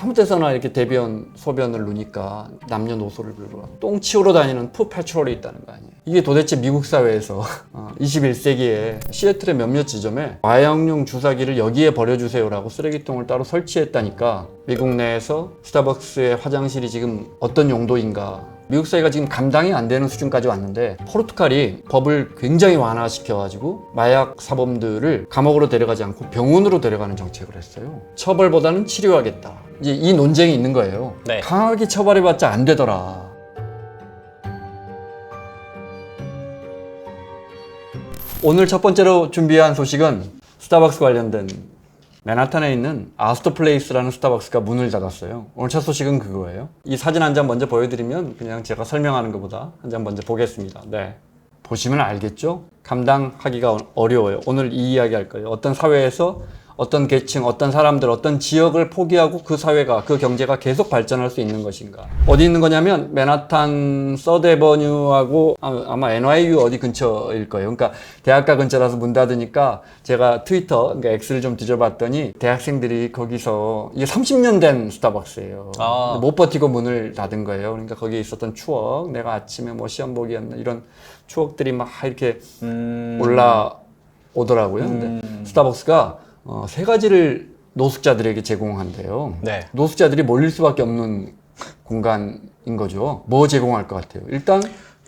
아무 데서나 이렇게 대변, 소변을 누니까 남녀노소를 불구하고 똥 치우러 다니는 푸 패트롤이 있다는 거 아니에요. 이게 도대체 미국 사회에서 어, 21세기에 시애틀의 몇몇 지점에 마약용 주사기를 여기에 버려주세요라고 쓰레기통을 따로 설치했다니까 미국 내에서 스타벅스의 화장실이 지금 어떤 용도인가 미국 사회가 지금 감당이 안 되는 수준까지 왔는데 포르투갈이 법을 굉장히 완화시켜가지고 마약 사범들을 감옥으로 데려가지 않고 병원으로 데려가는 정책을 했어요. 처벌보다는 치료하겠다. 이제 이 논쟁이 있는 거예요. 네. 강하게 처벌해봤자 안 되더라. 오늘 첫 번째로 준비한 소식은 스타벅스 관련된 맨하탄에 있는 아스토 플레이스라는 스타벅스가 문을 닫았어요. 오늘 첫 소식은 그거예요. 이 사진 한 장 먼저 보여드리면 그냥 제가 설명하는 것보다 한 장 먼저 보겠습니다. 네. 보시면 알겠죠? 감당하기가 어- 어려워요. 오늘 이 이야기 할 거예요. 어떤 사회에서 어떤 계층, 어떤 사람들, 어떤 지역을 포기하고 그 사회가, 그 경제가 계속 발전할 수 있는 것인가. 어디 있는 거냐면, 맨하탄 서데버뉴하고 아, 아마 NYU 어디 근처일 거예요. 그러니까 대학가 근처라서 문 닫으니까 제가 트위터, 그러니까 X를 좀 뒤져봤더니 대학생들이 거기서 이게 30년 된 스타벅스예요. 아. 못 버티고 문을 닫은 거예요. 그러니까 거기에 있었던 추억, 내가 아침에 뭐 시험 보기였나 이런 추억들이 막 이렇게 음, 올라오더라고요. 근데 스타벅스가 어, 세 가지를 노숙자들에게 제공한대요. 네. 노숙자들이 몰릴 수밖에 없는 공간인 거죠. 뭐 제공할 것 같아요? 일단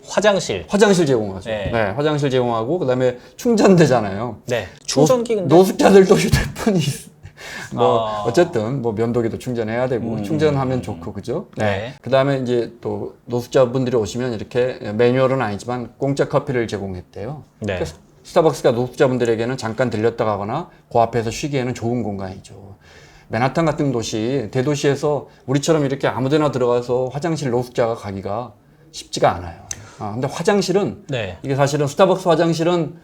화장실. 화장실 제공하죠. 네. 네, 화장실 제공하고 그다음에 충전되잖아요. 네. 충전기 근데 노숙자들도 휴대폰이 있- 뭐 아. 어쨌든 뭐 면도기도 충전해야 되고 충전하면 좋고 그죠? 네. 그다음에 이제 또 노숙자분들이 오시면 이렇게 매뉴얼은 아니지만 공짜 커피를 제공했대요. 네. 그러니까 스타벅스가 노숙자분들에게는 잠깐 들렸다 가거나 그 앞에서 쉬기에는 좋은 공간이죠. 맨하탄 같은 도시, 대도시에서 우리처럼 이렇게 아무데나 들어가서 화장실 노숙자가 가기가 쉽지가 않아요. 아, 근데 화장실은 네. 이게 사실은 스타벅스 화장실은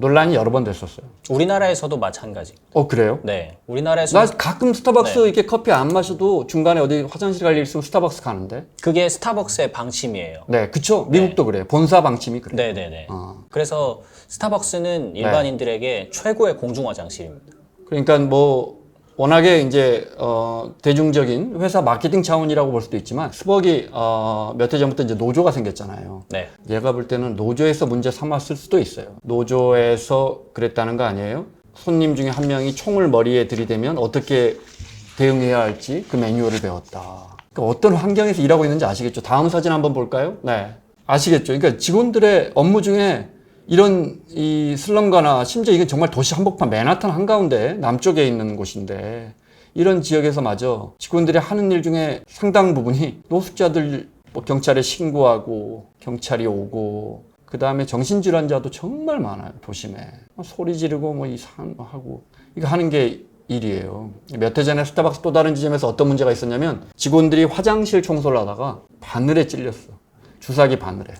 논란이 여러 번 됐었어요. 우리나라에서도 마찬가지. 어 그래요? 네. 우리나라에서 나 가끔 스타벅스 네. 이렇게 커피 안 마셔도 중간에 어디 화장실 갈 일 있으면 스타벅스 가는데. 그게 스타벅스의 방침이에요. 네, 그쵸. 미국도 그래 요. 본사 방침이 그래요. 네, 네, 네. 어. 그래서 스타벅스는 네. 일반인들에게 최고의 공중 화장실입니다. 그러니까 뭐 워낙에 이제 어, 대중적인 회사 마케팅 차원이라고 볼 수도 있지만 스벅이 어, 몇 해 전부터 이제 노조가 생겼잖아요. 네. 얘가 볼 때는 노조에서 문제 삼았을 수도 있어요. 노조에서 그랬다는 거 아니에요? 손님 중에 한 명이 총을 머리에 들이대면 어떻게 대응해야 할지 그 매뉴얼을 배웠다. 그러니까 어떤 환경에서 일하고 있는지 아시겠죠? 다음 사진 한번 볼까요? 네. 아시겠죠? 그러니까 직원들의 업무 중에 이런 이 슬럼가나 심지어 이건 정말 도시 한복판 맨하탄 한가운데 남쪽에 있는 곳인데 이런 지역에서마저 직원들이 하는 일 중에 상당 부분이 노숙자들 뭐 경찰에 신고하고 경찰이 오고 그 다음에 정신질환자도 정말 많아요 도심에 소리 지르고 뭐 이상한 거 하고 이거 하는 게 일이에요. 몇 해 전에 스타벅스 또 다른 지점에서 어떤 문제가 있었냐면 직원들이 화장실 청소를 하다가 바늘에 찔렸어. 주사기 바늘에.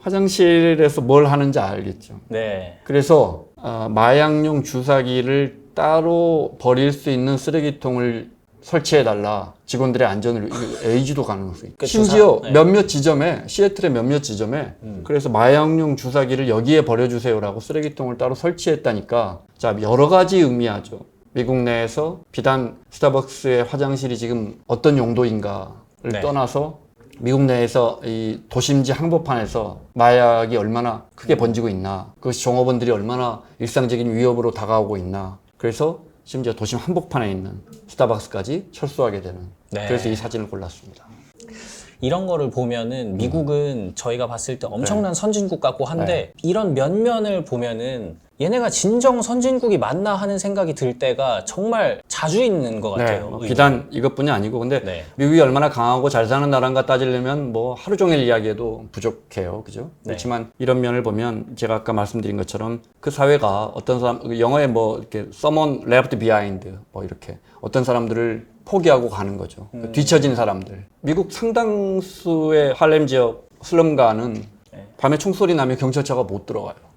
화장실에서 뭘 하는지 알겠죠. 네. 그래서 어, 마약용 주사기를 따로 버릴 수 있는 쓰레기통을 설치해 달라 직원들의 안전을 에이지도 가능성이 그 심지어 주사- 네. 몇몇 지점에 시애틀의 몇몇 지점에 그래서 마약용 주사기를 여기에 버려주세요라고 쓰레기통을 따로 설치했다니까 자 여러 가지 의미하죠 미국 내에서 비단 스타벅스의 화장실이 지금 어떤 용도인가를 네. 떠나서 미국 내에서 이 도심지 항복판에서 마약이 얼마나 크게 번지고 있나, 그것이 종업원들이 얼마나 일상적인 위협으로 다가오고 있나. 그래서 심지어 도심 한복판에 있는 스타벅스까지 철수하게 되는. 네. 그래서 이 사진을 골랐습니다. 이런 거를 보면은 미국은 저희가 봤을 때 엄청난 선진국 같고 한데 네. 이런 면면을 보면은 얘네가 진정 선진국이 맞나 하는 생각이 들 때가 정말 자주 있는 것 네, 같아요. 뭐 의견이. 비단 이것뿐이 아니고, 근데 네. 미국이 얼마나 강하고 잘 사는 나라인가 따지려면 뭐 하루 종일 이야기해도 부족해요. 그죠? 네. 그렇지만 이런 면을 보면 제가 아까 말씀드린 것처럼 그 사회가 어떤 사람, 그 영어에 뭐 이렇게 someone left behind 뭐 이렇게 어떤 사람들을 포기하고 가는 거죠. 그 음. 뒤처진 사람들. 미국 상당수의 할렘 지역 슬럼가는 네. 밤에 총소리 나면 경찰차가 못 들어가요.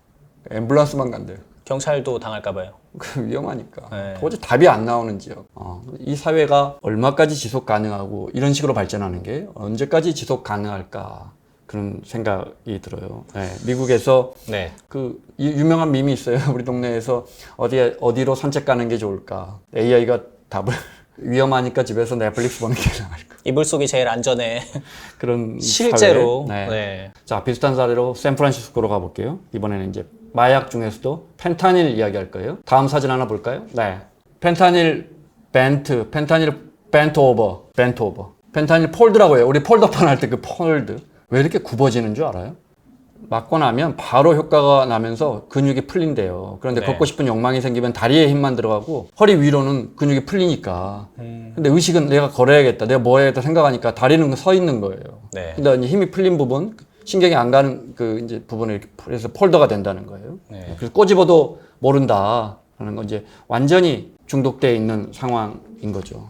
앰뷸런스만 간대요. 경찰도 당할까 봐요. 그 위험하니까 네. 도저히 답이 안 나오는 지역 어, 이 사회가 얼마까지 지속 가능하고 이런 식으로 발전하는 게 언제까지 지속 가능할까 그런 생각이 들어요 네, 미국에서 네. 그 이- 유명한 밈이 있어요 우리 동네에서 어디에 어디로 산책 가는 게 좋을까 AI가 답을 위험하니까 집에서 넷플릭스 보는 게 나을 거. 이불 속이 제일 안전해. 그런 실제로. 사회. 네. 자 비슷한 사례로 샌프란시스코로 가볼게요. 이번에는 이제 마약 중에서도 펜타닐 이야기할 거예요. 다음 사진 하나 볼까요? 네. 펜타닐 벤트, 펜타닐 벤트 오버, 벤트 오버. 펜타닐 폴드라고 해요. 우리 폴더판 할 때 그 폴드. 왜 이렇게 굽어지는 줄 알아요? 맞고 나면 바로 효과가 나면서 근육이 풀린대요. 그런데 네. 걷고 싶은 욕망이 생기면 다리에 힘만 들어가고 허리 위로는 근육이 풀리니까. 근데 의식은 내가 걸어야겠다, 내가 뭐 해야겠다 생각하니까 다리는 서 있는 거예요. 네. 근데 힘이 풀린 부분, 신경이 안 가는 그 이제 부분을 그래서 폴더가 된다는 거예요. 네. 그래서 꼬집어도 모른다라는 건 이제 완전히 중독돼 있는 상황인 거죠.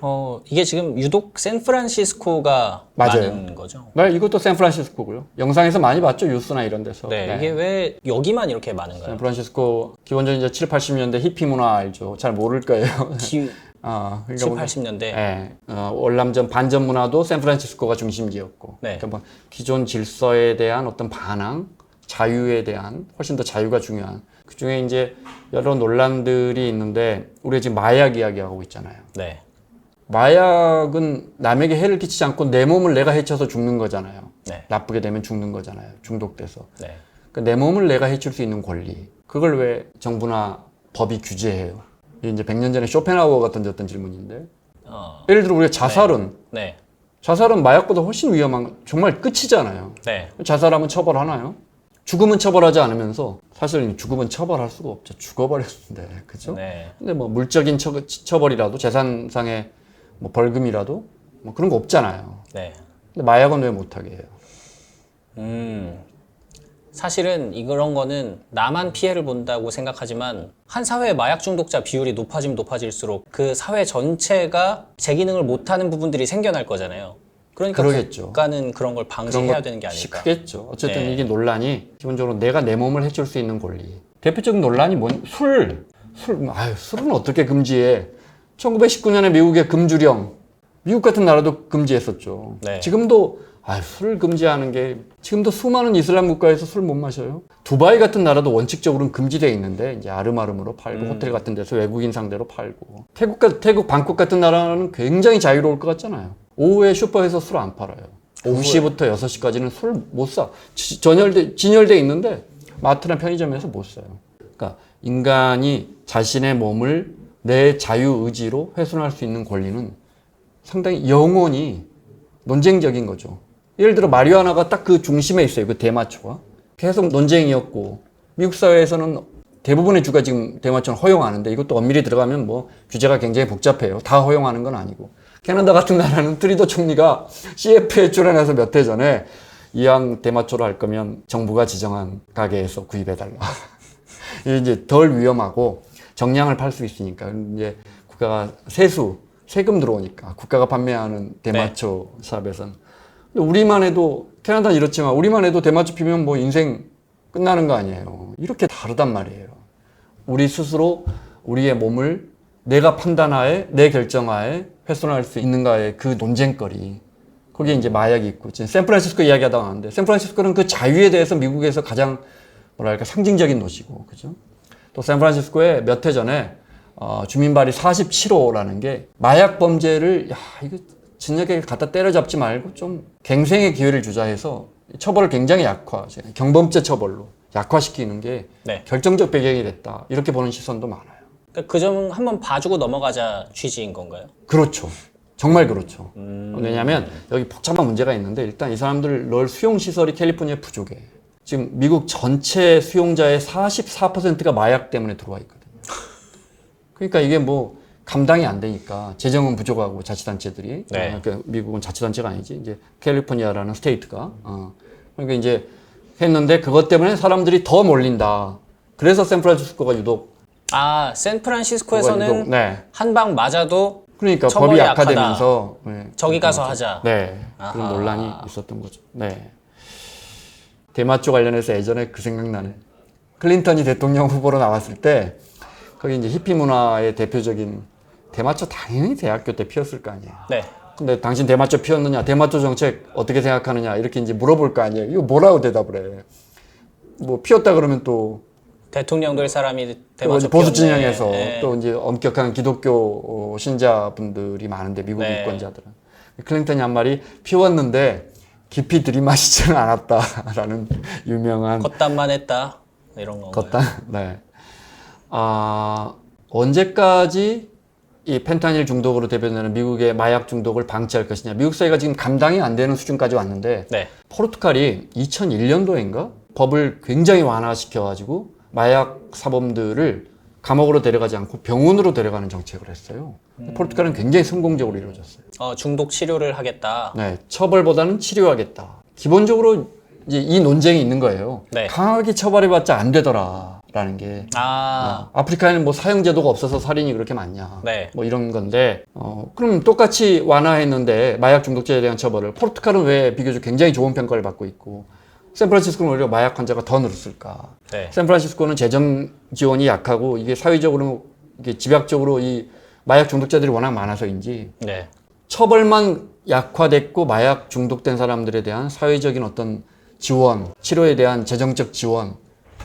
어, 이게 지금 유독 샌프란시스코가 맞아요. 많은 거죠. 네, 이것도 샌프란시스코고요. 영상에서 많이 봤죠, 뉴스나 이런 데서. 네, 네. 이게 왜 여기만 이렇게 많은가요? 샌프란시스코 기본적으로 이제 7, 80년대 히피 문화 알죠. 잘 모를 거예요. 기... 아, 7, 뭐- 80년대. 예, 어, 월남전 반전 문화도 샌프란시스코가 중심지였고, 네. 그러니까 뭐 기존 질서에 대한 어떤 반항, 자유에 대한 훨씬 더 자유가 중요한 그 중에 이제 여러 논란들이 있는데 우리가 지금 마약 이야기하고 있잖아요. 네. 마약은 남에게 해를 끼치지 않고 내 몸을 내가 해쳐서 죽는 거잖아요. 네. 나쁘게 되면 죽는 거잖아요. 중독돼서. 네. 그러니까 내 몸을 내가 해칠 수 있는 권리. 그걸 왜 정부나 법이 규제해요? 이제 100년 전에 쇼펜하우어가 던졌던 질문인데. 어, 예를 들어 우리가 자살은 네. 자살은 마약보다 훨씬 위험한 정말 끝이잖아요. 네. 자살하면 처벌하나요? 죽음은 처벌하지 않으면서 사실 죽음은 처벌할 수가 없죠. 죽어버렸는데, 그죠? 네. 근데 뭐 물적인 처, 처벌이라도 재산상의 뭐 벌금이라도 뭐 그런 거 없잖아요. 네. 근데 마약은 왜 못하게 해요? 음. 사실은 이런 거는 나만 피해를 본다고 생각하지만 한 사회의 마약 중독자 비율이 높아지면 높아질수록 그 사회 전체가 제 기능을 못하는 부분들이 생겨날 거잖아요. 그러니까 그러겠죠. 국가는 그런 걸 방지해야 되는 게 아닐까. 크겠죠. 어쨌든 네. 이게 논란이 기본적으로 내가 내 몸을 해줄 수 있는 권리. 대표적인 논란이 뭔 술. 술. 아유 술은 어떻게 금지해? 1919년에 미국의 금주령. 미국 같은 나라도 금지했었죠. 네. 지금도 아유 술을 금지하는 게 지금도 수많은 이슬람 국가에서 술 못 마셔요. 두바이 같은 나라도 원칙적으로는 금지돼 있는데 이제 아름아름으로 팔고 음. 호텔 같은 데서 외국인 상대로 팔고 태국 같- 태국 방콕 같은 나라는 굉장히 자유로울 것 같잖아요. 오후에 슈퍼에서 술 안 팔아요. 오후 2시부터 6시까지는 술 못 사. 지- 전열돼 진열돼 있는데 마트나 편의점에서 못 사요. 그러니까 인간이 자신의 몸을 내 자유 의지로 훼손할 수 있는 권리는 상당히 영원히 논쟁적인 거죠. 예를 들어 마리화나가 딱 그 중심에 있어요. 그 대마초가 계속 논쟁이었고 미국 사회에서는 대부분의 주가 지금 대마초는 허용하는데 이것도 엄밀히 들어가면 뭐 규제가 굉장히 복잡해요. 다 허용하는 건 아니고 캐나다 같은 나라는 트리도 총리가 CF에 출연해서 몇 해 전에 이왕 대마초로 할 거면 정부가 지정한 가게에서 구입해달라. 이제 덜 위험하고 정량을 팔 수 있으니까 이제 국가가 세수 세금 들어오니까 국가가 판매하는 대마초 샵에서는 근데 우리만 해도 캐나다는 이렇지만 우리만 해도 대마초 피면 뭐 인생 끝나는 거 아니에요. 이렇게 다르단 말이에요. 우리 스스로 우리의 몸을 내가 판단하에 내 결정하에 훼손할 수 있는가의 그 논쟁거리. 거기에 이제 마약이 있고 지금 샌프란시스코 이야기하다 왔는데 샌프란시스코는 그 자유에 대해서 미국에서 가장 뭐랄까 상징적인 도시고 그죠? 또 샌프란시스코에 몇 해 전에 어, 주민발이 47호라는 게 마약 범죄를 야 이거 진작에 갖다 때려잡지 말고 좀 갱생의 기회를 주자 해서 처벌을 굉장히 약화, 경범죄 처벌로 약화시키는 게 네. 결정적 배경이 됐다 이렇게 보는 시선도 많아요. 그러니까 그점 한번 봐주고 넘어가자 취지인 건가요? 그렇죠. 정말 그렇죠. 왜냐하면 여기 복잡한 문제가 있는데 일단 이 사람들 넣을 수용 시설이 캘리포니아에 부족해. 지금 미국 전체 수용자의 44%가 마약 때문에 들어와 있거든요. 그러니까 이게 뭐 감당이 안 되니까 재정은 부족하고 자치단체들이 네. 어, 그 미국은 자치단체가 아니지 이제 캘리포니아라는 스테이트가 어. 그러니까 이제 했는데 그것 때문에 사람들이 더 몰린다. 그래서 샌프란시스코가 유독 아, 유독, 샌프란시스코에서는 네. 한방 맞아도 그러니까 법이. 약화되면서 네. 저기 가서 하자. 네 아하. 그런 논란이 있었던 거죠. 네 대마초 관련해서 예전에 그 생각나네. 클린턴이 대통령 후보로 나왔을 때 거기 이제 히피 문화의 대표적인 대마초 당연히 대학교 때 피웠을 거 아니에요. 네. 근데 당신 대마초 피웠느냐, 대마초 정책 어떻게 생각하느냐 이렇게 이제 물어볼 거 아니에요. 이거 뭐라고 대답을 해? 뭐 피웠다 그러면 또 대통령 될 사람이 대마초 보수. 진영에서 네. 또 이제 엄격한 기독교 어, 신자분들이 많은데 미국 네. 유권자들은 클린턴이 한 말이 피웠는데 깊이 들이마시지는 않았다라는 유명한 겉담만 했다 이런 건가요? 걷다. 네. 아 언제까지 이 펜타닐 중독으로 대변되는 미국의 마약 중독을 방치할 것이냐. 미국 사회가 지금 감당이 안 되는 수준까지 왔는데 네. 포르투갈이 2001년도인가 법을 굉장히 완화시켜가지고 마약 사범들을 감옥으로 데려가지 않고 병원으로 데려가는 정책을 했어요. 포르투갈은 굉장히 성공적으로 이루어졌어요. 어, 중독 치료를 하겠다. 네, 처벌보다는 치료하겠다. 기본적으로 이제 이 논쟁이 있는 거예요. 네. 강하게 처벌해봤자 안 되더라 라는 게 아, 아프리카에는 뭐 사형 제도가 없어서 살인이 그렇게 많냐. 네. 뭐 이런 건데, 어, 그럼 똑같이 완화했는데 마약 중독자에 대한 처벌을 포르투갈은 왜 비교적 굉장히 좋은 평가를 받고 있고 샌프란시스코는 오히려 마약 환자가 더 늘었을까? 네. 샌프란시스코는 재정 지원이 약하고 이게 사회적으로 이게 집약적으로 이 마약 중독자들이 워낙 많아서인지 네. 처벌만 약화됐고 마약 중독된 사람들에 대한 사회적인 어떤 지원, 치료에 대한 재정적 지원,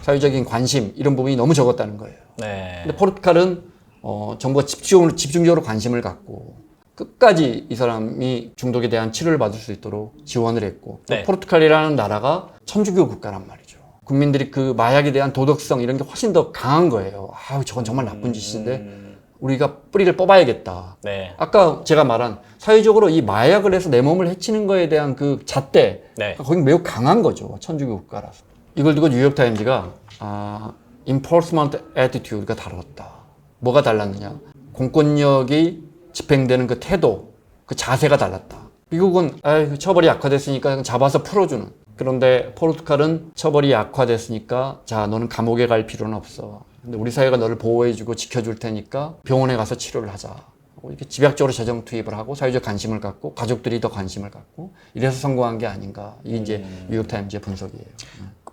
사회적인 관심 이런 부분이 너무 적었다는 거예요. 네. 근데 포르투갈은 어, 정부가 집중적으로, 집중적으로 관심을 갖고 끝까지 이 사람이 중독에 대한 치료를 받을 수 있도록 지원을 했고 또 네. 포르투갈이라는 나라가 천주교 국가란 말이죠. 국민들이 그 마약에 대한 도덕성 이런 게 훨씬 더 강한 거예요. 아우 저건 정말 나쁜 짓인데 음, 우리가 뿌리를 뽑아야겠다. 네. 아까 제가 말한 사회적으로 이 마약을 해서 내 몸을 해치는 거에 대한 그 잣대 네. 거기 매우 강한 거죠 천주교 국가라서 이걸 두고 뉴욕 타임즈가 아, enforcement attitude가 다르다. 뭐가 달랐느냐? 공권력이 집행되는 그 태도 그 자세가 달랐다. 미국은 아이 처벌이 약화됐으니까 잡아서 풀어주는. 그런데 포르투갈은 처벌이 약화됐으니까 자 너는 감옥에 갈 필요는 없어. 근데 우리 사회가 너를 보호해주고 지켜줄 테니까 병원에 가서 치료를 하자. 하고 이렇게 집약적으로 재정 투입을 하고 사회적 관심을 갖고 가족들이 더 관심을 갖고 이래서 성공한 게 아닌가. 이게 이제 뉴욕타임즈의 분석이에요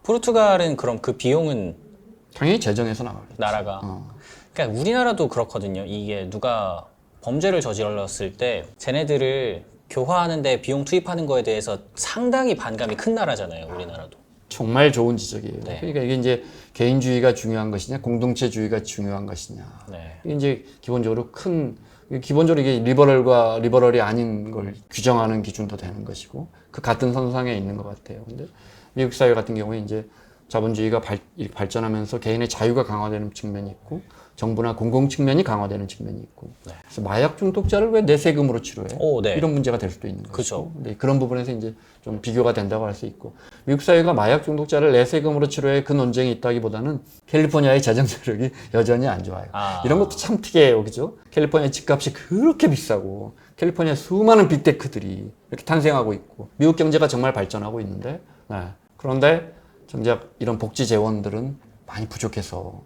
포르투갈은 그럼 그 비용은 당연히 재정에서 나가겠죠 나라가 어. 그러니까 우리나라도 그렇거든요. 이게 누가 범죄를 저질렀을 때 쟤네들을 교화하는데 비용 투입하는 거에 대해서 상당히 반감이 큰 나라잖아요. 우리나라도. 정말 좋은 지적이에요 네. 그러니까 이게 이제 개인주의가 중요한 것이냐 공동체주의가 중요한 것이냐 네. 이게 이제 기본적으로 큰 기본적으로 이게 리버럴과 리버럴이 아닌 걸 규정하는 기준도 되는 것이고 그 같은 선상에 있는 것 같아요. 근데 미국 사회 같은 경우에 이제 자본주의가 발, 발전하면서 개인의 자유가 강화되는 측면이 있고 정부나 공공 측면이 강화되는 측면이 있고 그래서 마약 중독자를 왜 내 세금으로 치료해? 오, 네. 이런 문제가 될 수도 있는. 거죠. 근데 그런 부분에서 이제 좀 비교가 된다고 할 수 있고 미국 사회가 마약 중독자를 내 세금으로 치료해 그 논쟁이 있다기보다는 캘리포니아의 재정 세력이 여전히 안 좋아요. 아. 이런 것도 참 특이해요, 그죠? 캘리포니아 집값이 그렇게 비싸고 캘리포니아 수많은 빅테크들이 이렇게 탄생하고 있고 미국 경제가 정말 발전하고 있는데 네. 그런데 정작 이런 복지 재원들은 많이 부족해서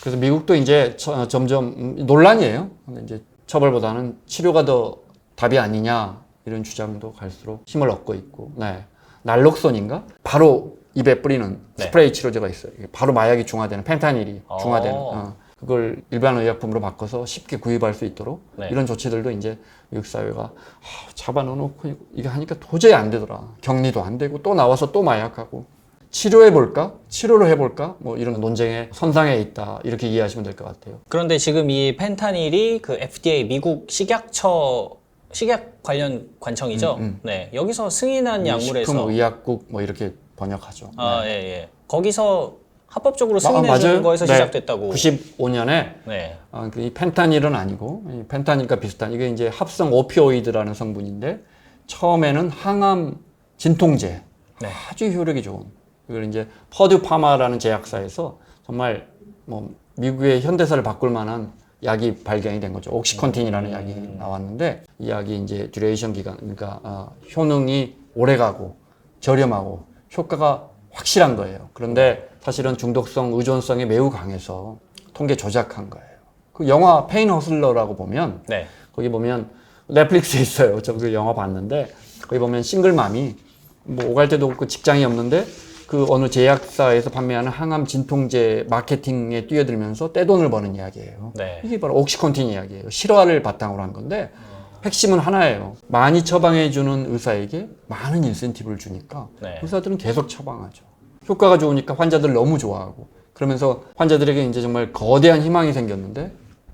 그래서 미국도 이제 처- 점점 음, 논란이에요. 근데 이제 처벌보다는 치료가 더 답이 아니냐 이런 주장도 갈수록 힘을 얻고 있고, 네. 날록선인가? 바로 입에 뿌리는 네. 스프레이 치료제가 있어요. 바로 마약이 중화되는 펜타닐이 어. 중화되는. 어. 그걸 일반 의약품으로 바꿔서 쉽게 구입할 수 있도록 네. 이런 조치들도 이제 미국 사회가 아, 잡아넣어놓고 이거- 이거 하니까 도저히 안 되더라. 격리도 안 되고 또 나와서 또 마약하고 치료해 볼까? 치료를 해볼까? 뭐 이런 논쟁의 선상에 있다 이렇게 이해하시면 될 것 같아요. 그런데 지금 이 펜타닐이 그 FDA 미국 식약처 식약 관련 관청이죠. 네. 여기서 승인한 약물에서 식품 의약국 뭐 이렇게 번역하죠. 아, 예, 예. 거기서 합법적으로 아, 승인해 주는 거에서 네. 시작됐다고. 95년에 네. 어, 그이 펜타닐은 아니고 이 펜타닐과 비슷한 이게 이제 합성 오피오이드라는 성분인데 처음에는 항암 진통제 네. 아주 효력이 좋은 이걸 이제 퍼듀 파마라는 제약사에서 정말 뭐 미국의 현대사를 바꿀 만한 약이 발견이 된 거죠. 옥시컨틴이라는 약이 나왔는데 이 약이 이제 듀레이션 기간 그러니까 어, 효능이 오래가고 저렴하고 효과가 확실한 거예요. 그런데 사실은 중독성, 의존성이 매우 강해서 통계 조작한 거예요. 그 영화 페인 허슬러라고 보면 네. 거기 보면 넷플릭스에 있어요. 저 그 영화 봤는데 거기 보면 싱글맘이 뭐 오갈 데도 없고 직장이 없는데 그 어느 제약사에서 판매하는 항암 진통제 마케팅에 뛰어들면서 떼돈을 버는 이야기예요. 네. 이게 바로 옥시컨틴 이야기예요. 실화를 바탕으로 한 건데 핵심은 하나예요. 많이 처방해 주는 의사에게 많은 인센티브를 주니까 네. 의사들은 계속 처방하죠. 효과가 좋으니까 환자들 너무 좋아하고 그러면서 환자들에게 이제 정말 거대한 희망이 생겼는데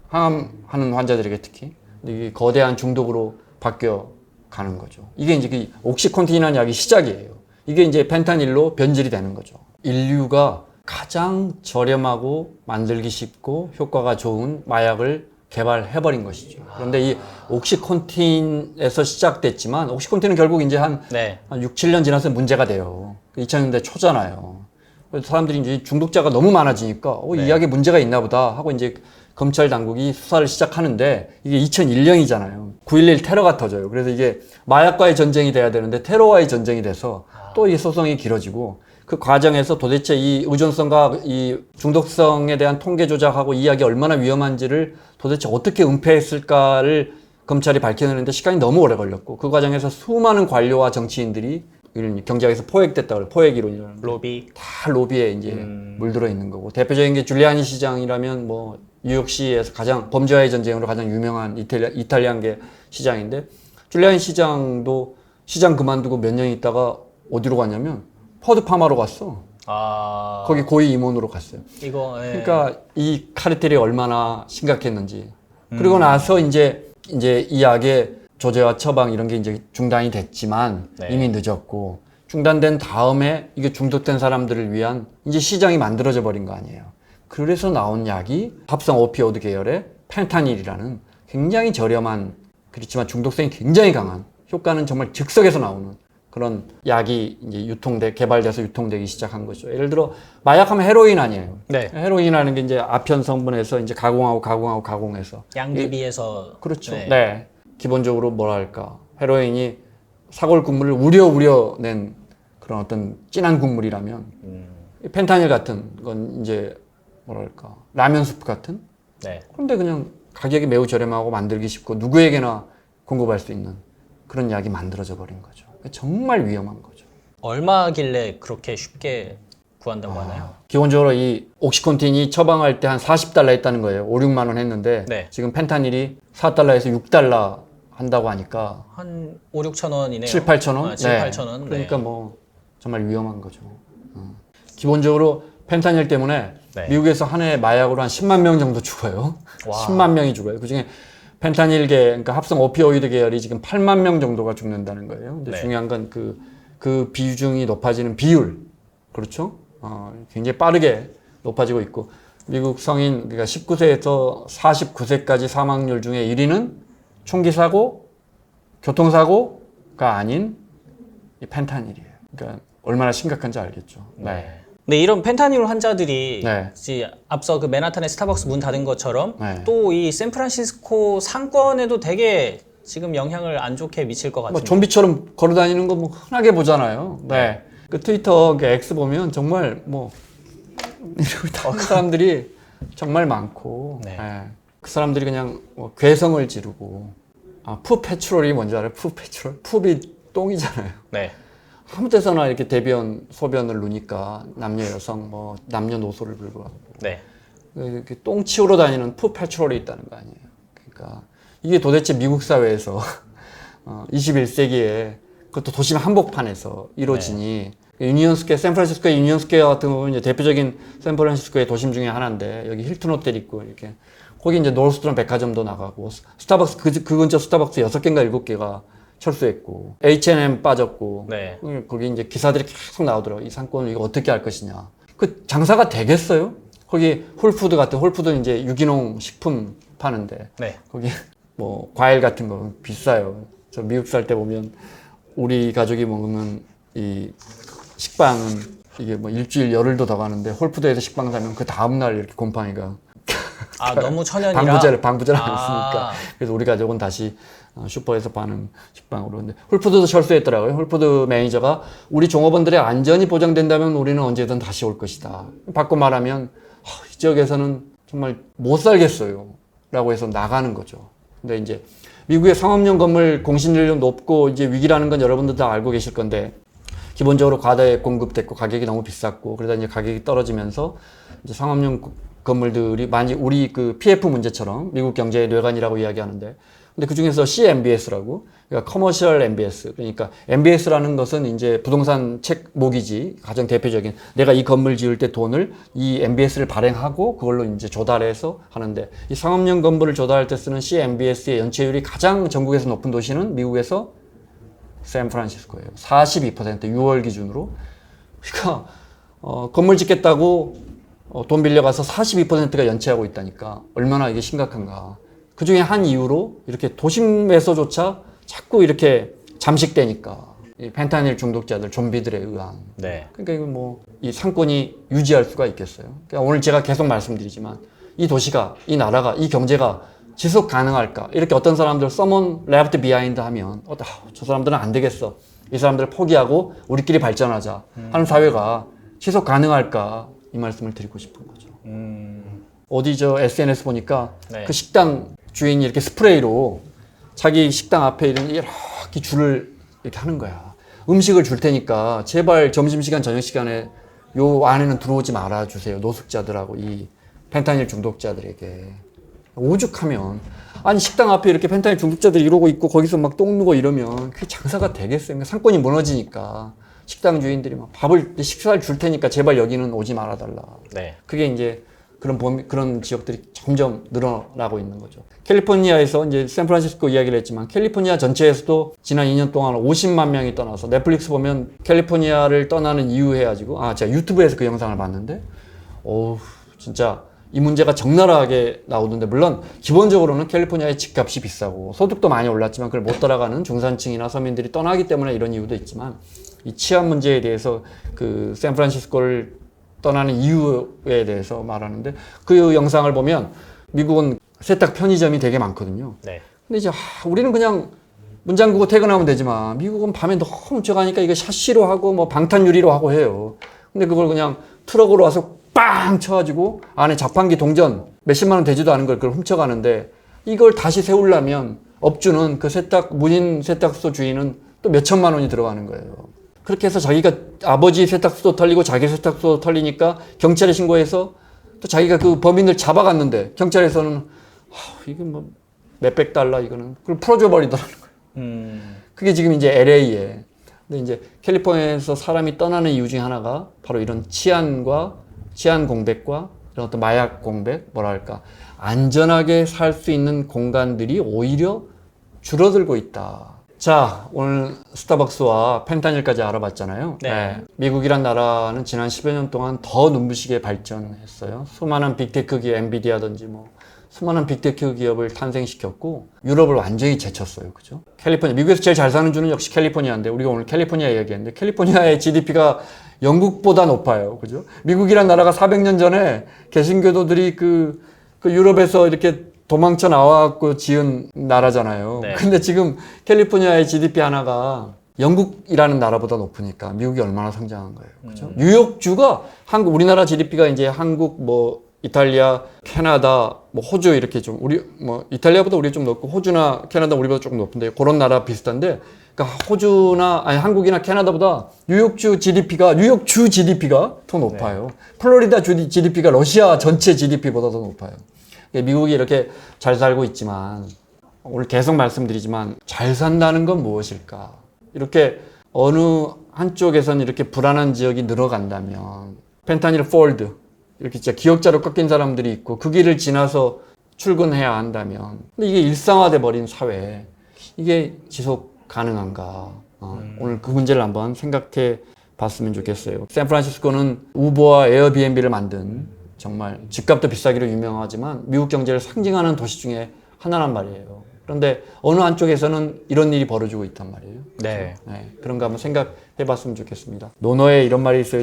항암하는 환자들에게 특히 이게 거대한 중독으로 바뀌어 가는 거죠. 이게 이제 그 옥시콘틴이라는 약이 시작이에요. 이게 이제 펜타닐로 변질이 되는 거죠. 인류가 가장 저렴하고 만들기 쉽고 효과가 좋은 마약을 개발해버린 것이죠. 그런데 이 옥시콘틴에서 시작됐지만 옥시콘틴은 결국 이제 한 네. 한 6, 7년 지나서 문제가 돼요. 2000년대 초잖아요. 그래서 사람들이 이제 중독자가 너무 많아지니까 어, 이 약에 문제가 있나 보다 하고 이제 검찰 당국이 수사를 시작하는데 이게 2001년이잖아요. 9.11 테러가 터져요. 그래서 이게 마약과의 전쟁이 돼야 되는데 테러와의 전쟁이 돼서 또 이 소송이 길어지고 그 과정에서 도대체 이 의존성과 이 중독성에 대한 통계 조작하고 이 약이 얼마나 위험한지를 도대체 어떻게 은폐했을까를 검찰이 밝혀내는데 시간이 너무 오래 걸렸고 그 과정에서 수많은 관료와 정치인들이 이런 경제학에서 포획됐다고 그래요. 포획 이론이라는 거. 로비. 다 로비에 이제 물들어 있는 거고 대표적인 게 줄리아니 시장이라면 뭐 뉴욕시에서 가장 범죄와의 전쟁으로 가장 유명한 이탈리아, 이탈리안계 시장인데 줄리아니 시장도 시장 그만두고 몇 년 있다가 어디로 갔냐면 퍼드 파마로 갔어. 아. 거기 고위 임원으로 갔어요. 이거 예. 그러니까 이 카르텔이 얼마나 심각했는지. 그리고 나서 이제 이제 이 약의 조제와 처방 이런 게 이제 중단이 됐지만 네. 이미 늦었고 중단된 다음에 이게 중독된 사람들을 위한 이제 시장이 만들어져 버린 거 아니에요. 그래서 나온 약이 합성 오피오드 계열의 펜타닐이라는 굉장히 저렴한 그렇지만 중독성이 굉장히 강한 효과는 정말 즉석에서 나오는 그런 약이 이제 유통돼 개발돼서 유통되기 시작한 거죠. 예를 들어 마약하면 헤로인 아니에요. 네. 헤로인이라는 게 이제 아편 성분에서 이제 가공하고 가공하고 가공해서 양귀비에서 그렇죠. 네. 네. 기본적으로 뭐랄까 헤로인이 사골 국물을 우려 우려 낸 그런 어떤 진한 국물이라면 이 펜타닐 같은 건 이제 뭐랄까 라면 수프 같은 네. 그런데 그냥 가격이 매우 저렴하고 만들기 쉽고 누구에게나 공급할 수 있는 그런 약이 만들어져 버린 거죠. 정말 위험한 거죠. 얼마길래 그렇게 쉽게 구한다고 아. 하나요? 기본적으로 이 옥시콘틴이 처방할 때 한 40달러 했다는 거예요. 5, 6만 원 했는데 네. 지금 펜타닐이 4달러에서 6달러 한다고 하니까 한 5, 6천 원이네요. 7, 8천 원? 아, 7, 8천 원. 그러니까 뭐 정말 위험한 거죠. 어. 기본적으로 펜타닐 때문에 네. 미국에서 한 해 마약으로 한 10만 명 정도 죽어요. 와. 10만 명이 죽어요. 그중에 펜타닐 계, 그러니까 합성 오피오이드 계열이 지금 8만 명 정도가 죽는다는 거예요. 근데 네. 중요한 건 그, 그 비중이 높아지는 비율. 그렇죠? 어, 굉장히 빠르게 높아지고 있고, 미국 성인, 그러니까 19세에서 49세까지 사망률 중에 1위는 총기 사고, 교통사고가 아닌 이 펜타닐이에요. 그러니까 얼마나 심각한지 알겠죠. 네. 근데 이런 펜타닐 환자들이 네. 이제 앞서 그 맨하탄의 스타벅스 문 닫은 것처럼 네. 또 이 샌프란시스코 상권에도 되게 지금 영향을 안 좋게 미칠 것뭐 같은데. 좀비처럼 걸어 다니는 거 뭐 흔하게 보잖아요. 네. 그 트위터 그 X 보면 정말 뭐 이러고 다니는 사람들이 정말 많고, 네. 네. 그 사람들이 그냥 뭐 괴성을 지르고, 아, 푸페트롤이 뭔지 알아요? 푸페트롤? 푸비 똥이잖아요. 네. 아무 데서나 이렇게 대변, 소변을 누니까 남녀, 여성, 뭐 남녀노소를 불구하고 네. 이렇게 똥 치우러 다니는 푸페트롤이 있다는 거 아니에요. 그러니까 이게 도대체 미국 사회에서 어, 21세기에 그것도 도심 한복판에서 이루어지니 유니온 스퀘어, 샌프란시스코의 유니온 스퀘어 같은 경우는 이제 대표적인 샌프란시스코의 도심 중에 하나인데 여기 힐튼 호텔 있고 이렇게 거기 이제 노스트럼 백화점도 나가고 스타벅스 그, 그 근처 스타벅스 여섯 개인가 일곱 개가 철수했고 H&M 빠졌고 네. 거기 이제 기사들이 계속 나오더라고요. 이 상권을 이거 어떻게 할 것이냐. 그 장사가 되겠어요? 거기 홀푸드 같은 홀푸드는 이제 유기농 식품 파는데 네. 거기 뭐 과일 같은 거 비싸요. 저 미국 살 때 보면 우리 가족이 먹으면 이 식빵은 이게 뭐 일주일 열흘도 더 가는데 홀푸드에서 식빵 사면 그 다음 날 이렇게 곰팡이가 아, 너무 천연이라. 방부제를 방부제를 안 아. 했으니까 그래서 우리 가족은 다시 어, 슈퍼에서 파는 식빵으로 근데 홀푸드도 철수했더라고요. 홀푸드 매니저가 우리 종업원들의 안전이 보장된다면 우리는 언제든 다시 올 것이다. 바꿔 말하면 아, 이 지역에서는 정말 못 살겠어요라고 해서 나가는 거죠. 근데 이제 미국의 상업용 건물 공신률이 높고 이제 위기라는 건 여러분들 다 알고 계실 건데 기본적으로 과다에 공급됐고 가격이 너무 비쌌고 그러다 이제 가격이 떨어지면서 이제 상업용 고- 건물들이 많이 우리 그 PF 문제처럼 미국 경제의 뇌관이라고 이야기하는데 근데 그 중에서 CMBS라고 그러니까 커머셜 MBS 그러니까 MBS라는 것은 이제 부동산 책 모기지 가장 대표적인 내가 이 건물 지을 때 돈을 이 MBS를 발행하고 그걸로 이제 조달해서 하는데 이 상업용 건물을 조달할 때 쓰는 CMBS의 연체율이 가장 전국에서 높은 도시는 미국에서 샌프란시스코예요. 42% 6월 기준으로. 그러니까 어, 건물 짓겠다고 어, 돈 빌려가서 42%가 연체하고 있다니까 얼마나 이게 심각한가. 그 중에 한 이유로 이렇게 도심에서조차 자꾸 이렇게 잠식되니까 이 펜타닐 중독자들 좀비들에 의한 네. 그러니까 이거 뭐이 상권이 유지할 수가 있겠어요. 그러니까 오늘 제가 계속 말씀드리지만 이 도시가 이 나라가 이 경제가 지속 가능할까 이렇게 어떤 사람들 someone left behind 하면 어, 아, 저 사람들은 안 되겠어 이 사람들을 포기하고 우리끼리 발전하자 하는 사회가 지속 가능할까 이 말씀을 드리고 싶은 거죠. 어디 저 SNS 보니까 네. 그 식당 주인이 이렇게 스프레이로 자기 식당 앞에 이런 이렇게 줄을 이렇게 하는 거야. 음식을 줄 테니까 제발 점심시간 저녁 시간에 요 안에는 들어오지 말아 주세요. 노숙자들하고 이 펜타닐 중독자들에게 오죽하면 아니 식당 앞에 이렇게 펜타닐 중독자들이 이러고 있고 거기서 막 똥 누고 이러면 그게 장사가 되겠어요. 그러니까 상권이 무너지니까 식당 주인들이 막 밥을 식사를 줄 테니까 제발 여기는 오지 말아 달라. 네. 그게 이제 그런 범, 그런 지역들이 점점 늘어나고 있는 거죠. 캘리포니아에서 이제 샌프란시스코 이야기를 했지만 캘리포니아 전체에서도 지난 2년 동안 50만 명이 떠나서 넷플릭스 보면 캘리포니아를 떠나는 이유 해가지고 아 제가 유튜브에서 그 영상을 봤는데 오 진짜 이 문제가 적나라하게 나오던데 물론 기본적으로는 캘리포니아의 집값이 비싸고 소득도 많이 올랐지만 그걸 못 따라가는 중산층이나 서민들이 떠나기 때문에 이런 이유도 있지만 이 치안 문제에 대해서 그 샌프란시스코를 떠나는 이유에 대해서 말하는데 그 영상을 보면 미국은 세탁 편의점이 되게 많거든요. 네. 근데 이제 아, 우리는 그냥 문 잠그고 퇴근하면 되지만 미국은 밤에 너무 훔쳐가니까 이거 샤시로 하고 뭐 방탄 유리로 하고 해요. 근데 그걸 그냥 트럭으로 와서 빵 쳐가지고 안에 자판기 동전 몇십만 원 되지도 않은 걸 그걸 훔쳐가는데 이걸 다시 세우려면 업주는 그 세탁 무인 세탁소 주인은 또 몇천만 원이 들어가는 거예요. 그렇게 해서 자기가 아버지 세탁소도 털리고 자기 세탁소도 털리니까 경찰에 신고해서 또 자기가 그 범인을 잡아갔는데 경찰에서는 하, 이게 뭐 몇백 달러 이거는 그걸 풀어줘 버리더라는 거예요. 음. 그게 지금 이제 LA에. 근데 이제 캘리포니아에서 사람이 떠나는 이유 중에 하나가 바로 이런 치안과 치안 공백과 이런 어떤 마약 공백, 뭐랄까 안전하게 살 수 있는 공간들이 오히려 줄어들고 있다. 자, 오늘 스타벅스와 펜타닐까지 알아봤잖아요. 네. 미국이란 나라는 지난 10여 년 동안 더 눈부시게 발전했어요. 수많은 빅테크 기업, 엔비디아든지 뭐 수많은 빅테크 기업을 탄생시켰고 유럽을 완전히 제쳤어요. 그죠? 캘리포니아 미국에서 제일 잘 사는 주는 역시 캘리포니아인데 우리가 오늘 캘리포니아 이야기했는데 캘리포니아의 GDP가 영국보다 높아요. 그죠? 미국이란 나라가 400년 전에 개신교도들이 그, 그 유럽에서 이렇게 도망쳐 나와갖고 지은 나라잖아요. 네. 근데 지금 캘리포니아의 GDP 하나가 영국이라는 나라보다 높으니까 미국이 얼마나 성장한 거예요. 그죠? 뉴욕주가 한국, 우리나라 GDP가 이제 한국, 뭐, 이탈리아, 캐나다, 뭐, 호주 이렇게 좀, 우리, 뭐, 이탈리아보다 우리 좀 높고, 호주나 캐나다 우리보다 조금 높은데, 그런 나라 비슷한데, 그러니까 호주나, 아니, 한국이나 캐나다보다 뉴욕주 GDP가, 뉴욕주 GDP가 더 높아요. 플로리다 주 GDP가 러시아 전체 GDP보다 더 높아요. 예, 미국이 이렇게 잘 살고 있지만 오늘 계속 말씀드리지만 잘 산다는 건 무엇일까? 이렇게 어느 한쪽에선 이렇게 불안한 지역이 늘어간다면 펜타닐 폴드 이렇게 진짜 기억자로 꺾인 사람들이 있고 그 길을 지나서 출근해야 한다면 근데 이게 일상화돼 버린 사회 이게 지속 가능한가? 어, 오늘 그 문제를 한번 생각해 봤으면 좋겠어요. 샌프란시스코는 우버와 에어비앤비를 만든 정말 집값도 비싸기로 유명하지만 미국 경제를 상징하는 도시 중에 하나란 말이에요. 그런데 어느 한쪽에서는 이런 일이 벌어지고 있단 말이에요. 네. 네, 그런 거 한번 생각해 봤으면 좋겠습니다. 논어에 이런 말이 있어요.